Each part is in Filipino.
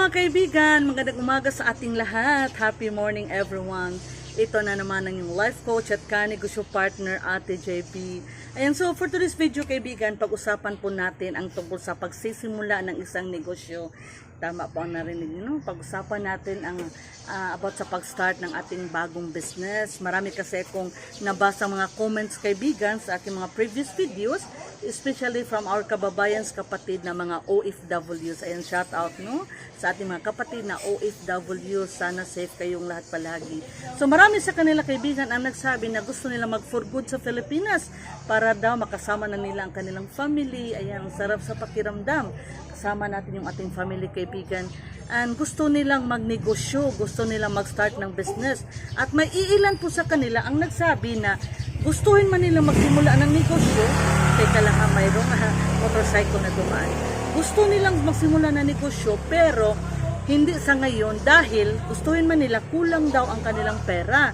mga kaibigan, magandang umaga sa ating lahat. Happy morning everyone. Ito na naman ang yung life coach at kanegosyo partner Ate JP. Ayan, so for today's video kaibigan, pag-usapan po natin ang tungkol sa pagsisimula ng isang negosyo. Tama po ang narinig niyo, no? Pag-usapan natin ang ah, about sa pag-start ng ating bagong business. Marami kasi kung nabasa mga comments kaibigan sa aking mga previous videos, especially from our kababayans kapatid na mga OFWs. Ayan, shout out no sa ating mga kapatid na OFWs. Sana safe kayong lahat palagi. So marami sa kanila kaibigan ang nagsabi na gusto nila mag for good sa Pilipinas para daw makasama na nila ang kanilang family. Ayan, sarap sa pakiramdam. Kasama natin yung ating family kaibigan. And gusto nilang magnegosyo, gusto nilang mag-start ng business. At may iilan po sa kanila ang nagsabi na gustuhin man nila magsimula ng negosyo, teka lang ha, mayroong ah, motorcycle na dumaan. Gusto nilang magsimula ng negosyo pero hindi sa ngayon dahil gustuhin man nila kulang daw ang kanilang pera.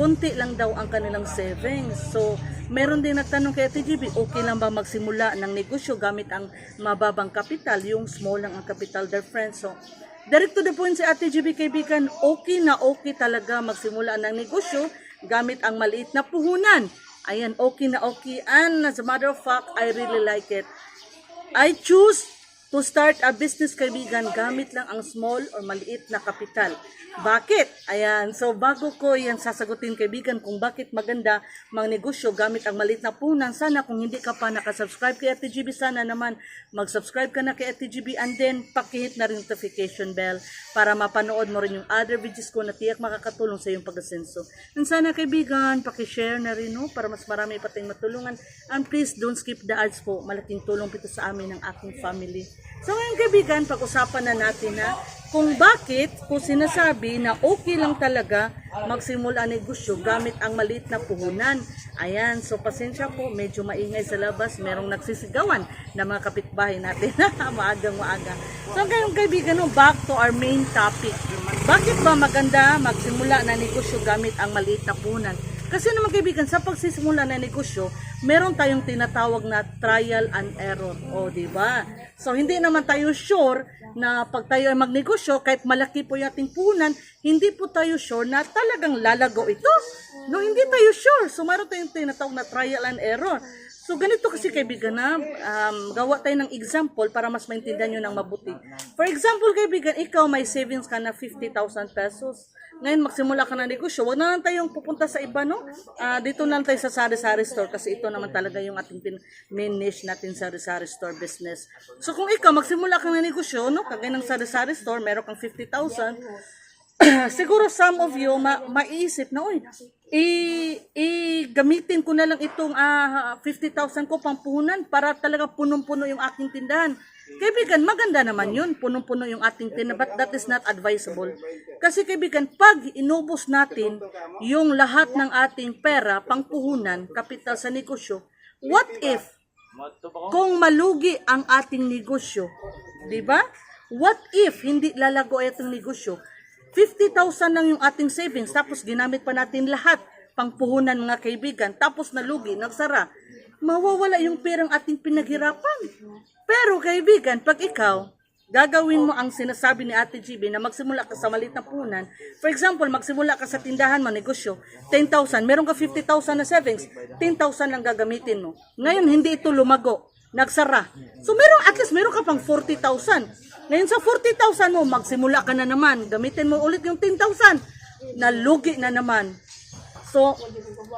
Konti lang daw ang kanilang savings. So, meron din nagtanong kay Ate GB, okay lang ba magsimula ng negosyo gamit ang mababang kapital, yung small lang ang kapital their friends. So, direct to the point si Ate GB kaibigan, okay na okay talaga magsimula ng negosyo gamit ang maliit na puhunan. Ayan, okay na okay. And as a matter of fact, I really like it. I choose to start a business kaibigan gamit lang ang small or maliit na kapital. Bakit? Ayan, so bago ko yan sasagutin kaibigan kung bakit maganda magnegosyo gamit ang maliit na punan, sana kung hindi ka pa nakasubscribe kay Ate GB, sana naman mag-subscribe ka na kay Ate GB and then pakihit na rin notification bell para mapanood mo rin yung other videos ko na tiyak makakatulong sa iyong pag-asenso. And sana kaibigan, pakishare na rin no, para mas marami pa tayong matulungan. And please don't skip the ads po, malaking tulong pito sa amin ng aking family. So ngayon kaibigan, pag-usapan na natin na kung bakit kung sinasabi na okay lang talaga magsimula negosyo gamit ang maliit na puhunan. Ayan, so pasensya po, medyo maingay sa labas, merong nagsisigawan na mga kapitbahay natin. Maagang maaga. So ngayon kaibigan, back to our main topic. Bakit ba maganda magsimula na negosyo gamit ang maliit na puhunan? Kasi naman kaibigan, sa pagsisimula na negosyo, meron tayong tinatawag na trial and error. O, di ba? So, hindi naman tayo sure na pag tayo ay magnegosyo, kahit malaki po yung ating puhunan, hindi po tayo sure na talagang lalago ito. No, hindi tayo sure. So, meron tayong tinatawag na trial and error. So, ganito kasi kaibigan na, um, gawa tayo ng example para mas maintindihan nyo ng mabuti. For example, kaibigan, ikaw may savings ka na 50,000 pesos. Ngayon, magsimula ka ng negosyo. Huwag na lang tayong pupunta sa iba, no? Ah, dito na lang tayo sa sari-sari store kasi ito naman talaga yung ating pin- main niche natin sa sari-sari store business. So, kung ikaw magsimula ka ng negosyo, no? Kagaya ng sari-sari store, meron kang 50,000, siguro some of you ma maiisip na, uy, i, i gamitin ko na lang itong ah, 50,000 ko pampuhunan para talaga punong-puno yung aking tindahan. Kaibigan, maganda naman yun, punong-puno yung ating tindahan, but that is not advisable. Kasi kaibigan, pag inubos natin yung lahat ng ating pera, pangpuhunan, kapital sa negosyo, what if kung malugi ang ating negosyo, 'di ba? What if hindi lalago itong negosyo? 50,000 lang yung ating savings tapos ginamit pa natin lahat pangpuhunan mga kaibigan tapos nalugi, nagsara. Mawawala yung perang ating pinaghirapan. Pero kaibigan, pag ikaw gagawin mo ang sinasabi ni Ate GB na magsimula ka sa maliit na punan. For example, magsimula ka sa tindahan mo, negosyo, 10,000, meron ka 50,000 na savings, 10,000 lang gagamitin mo. Ngayon, hindi ito lumago, nagsara. So, meron, at least meron ka pang 40,000. Ngayon, sa 40,000 mo, magsimula ka na naman, gamitin mo ulit yung 10,000. Nalugi na naman. So,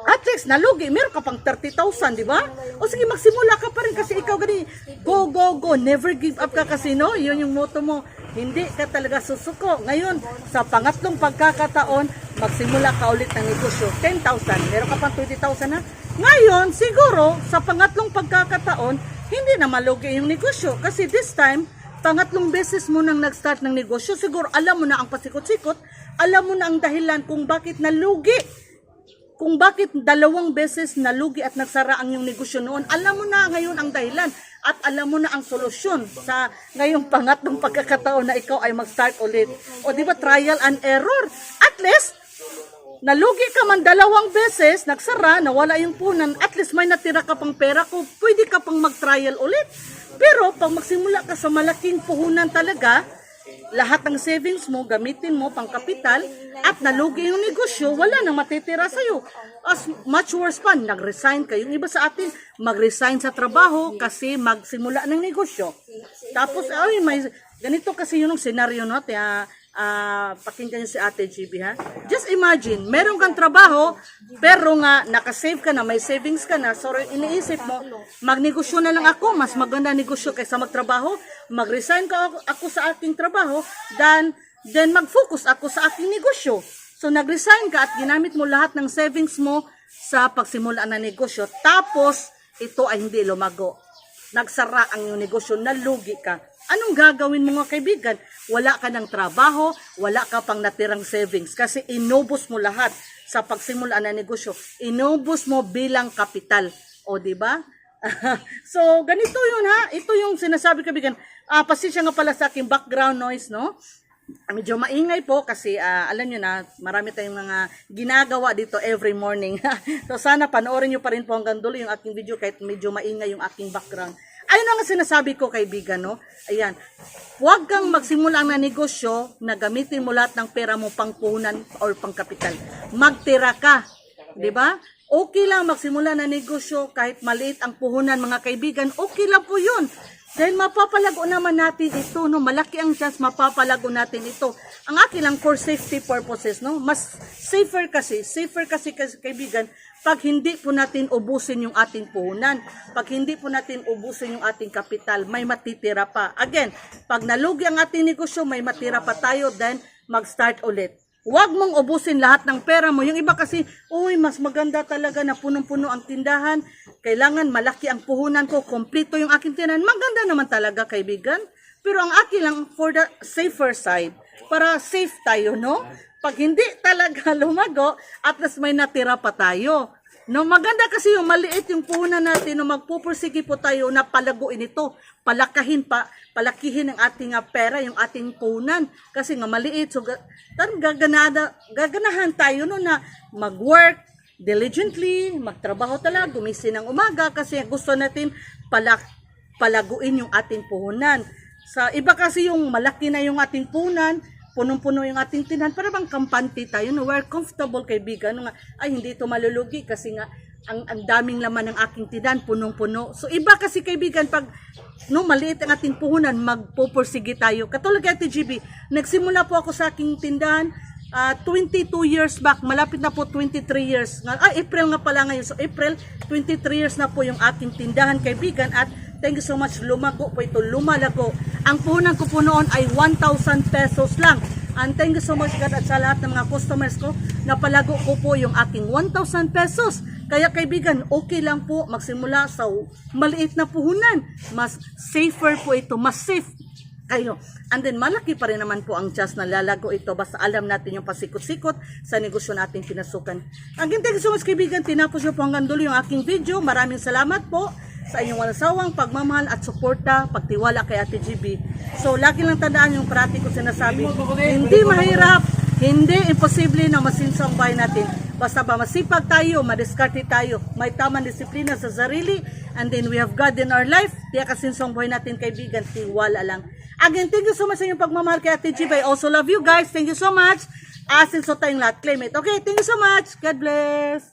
at least nalugi, meron ka pang 30,000, di ba? O sige, magsimula ka pa rin kasi ikaw gani, go, go, go, never give up ka kasi, no? Yun yung motto mo. Hindi ka talaga susuko. Ngayon, sa pangatlong pagkakataon, magsimula ka ulit ng negosyo. 10,000, meron ka pang 20,000 na. Ngayon, siguro, sa pangatlong pagkakataon, hindi na malugi yung negosyo. Kasi this time, pangatlong beses mo nang nag-start ng negosyo, siguro alam mo na ang pasikot-sikot, alam mo na ang dahilan kung bakit nalugi kung bakit dalawang beses nalugi at nagsara ang iyong negosyo noon, alam mo na ngayon ang dahilan at alam mo na ang solusyon sa ngayong pangatlong pagkakataon na ikaw ay mag-start ulit. O di ba trial and error? At least, nalugi ka man dalawang beses, nagsara, nawala yung punan, at least may natira ka pang pera ko, pwede ka pang mag-trial ulit. Pero pag magsimula ka sa malaking puhunan talaga, lahat ng savings mo, gamitin mo pang kapital, at nalugi yung negosyo, wala nang matitira sa'yo. As much worse pa, nag-resign ka. Yung iba sa atin, mag-resign sa trabaho kasi magsimula ng negosyo. Tapos, ay, may, ganito kasi yun ang senaryo, no? Ah pakinggan niyo si Ate GB, ha? Just imagine, meron kang trabaho, pero nga, nakasave ka na, may savings ka na, so iniisip mo, magnegosyo na lang ako, mas maganda negosyo kaysa magtrabaho, mag-resign ka ako, ako sa aking trabaho, then, then mag-focus ako sa aking negosyo. So, nag-resign ka at ginamit mo lahat ng savings mo sa pagsimula ng negosyo. Tapos, ito ay hindi lumago. Nagsara ang iyong negosyo, nalugi ka. Anong gagawin mo mga kaibigan? Wala ka ng trabaho, wala ka pang natirang savings kasi inubos mo lahat sa pagsimula ng negosyo. Inubos mo bilang kapital. O, di ba? so, ganito yun ha. Ito yung sinasabi kaibigan. Ah, pasensya nga pala sa aking background noise, no? Medyo maingay po kasi ah, alam nyo na marami tayong mga ginagawa dito every morning. so sana panoorin nyo pa rin po hanggang dulo yung aking video kahit medyo maingay yung aking background. Ayun ang sinasabi ko kaibigan, no? Ayan. Huwag kang magsimula ng negosyo na gamitin mo lahat ng pera mo pang puhunan or pang kapital. Magtira ka. 'Di ba? Okay lang magsimula ng negosyo kahit maliit ang puhunan mga kaibigan. Okay lang po 'yun. Dahil mapapalago naman natin ito, no? Malaki ang chance mapapalago natin ito. Ang akin lang for safety purposes, no? Mas safer kasi, safer kasi, kasi kaibigan, pag hindi po natin ubusin yung ating puhunan, pag hindi po natin ubusin yung ating kapital, may matitira pa. Again, pag nalugi ang ating negosyo, may matira pa tayo, then mag-start ulit. Huwag mong ubusin lahat ng pera mo. Yung iba kasi, uy, mas maganda talaga na punong-puno ang tindahan. Kailangan malaki ang puhunan ko, kompleto yung aking tindahan. Maganda naman talaga, kaibigan. Pero ang akin lang, for the safer side, para safe tayo, no? Pag hindi talaga lumago, at least may natira pa tayo. No, maganda kasi yung maliit yung puhunan natin, no, magpupursige po tayo na palaguin ito, palakahin pa, palakihin ang ating ah, pera, yung ating puhunan. Kasi nga maliit, so tan- gaganada, gaganahan tayo no, na mag-work diligently, magtrabaho talaga, gumising ng umaga kasi gusto natin palak, palaguin yung ating puhunan. Sa iba kasi yung malaki na yung ating puhunan, punong-puno yung ating tindahan, para bang kampante tayo, no? we're comfortable kaibigan, no? nga, ay hindi ito malulugi kasi nga ang, ang daming laman ng aking tindahan, punong-puno. So iba kasi kaibigan, pag no, maliit ang ating puhunan, magpupursige tayo. Katulad kay TGB, nagsimula po ako sa aking tindahan, ah, 22 years back, malapit na po 23 years. Ah, April nga pala ngayon. So April, 23 years na po yung aking tindahan kaibigan at thank you so much, lumago po ito, lumalago. Ang puhunan ko po noon ay 1,000 pesos lang. And thank you so much God at sa lahat ng mga customers ko, napalago ko po yung aking 1,000 pesos. Kaya kaibigan, okay lang po magsimula sa maliit na puhunan. Mas safer po ito, mas safe kayo. And then malaki pa rin naman po ang chance na lalago ito basta alam natin yung pasikot-sikot sa negosyo natin pinasukan. Again, thank you so much kaibigan. Tinapos niyo po hanggang dulo yung aking video. Maraming salamat po sa inyong walang sawang pagmamahal at suporta, pagtiwala kay Ate GB. So, lagi lang tandaan yung parati ko sinasabi, hindi mahirap, hindi imposible na masinsa ang natin. Basta ba masipag tayo, madiskarte tayo, may tamang disiplina sa sarili, and then we have God in our life, tiyak kasinsang buhay natin kaibigan, tiwala lang. Again, thank you so much sa inyong pagmamahal kay Ate G. I also love you guys. Thank you so much. Asin so tayong lahat. Claim it. Okay, thank you so much. God bless.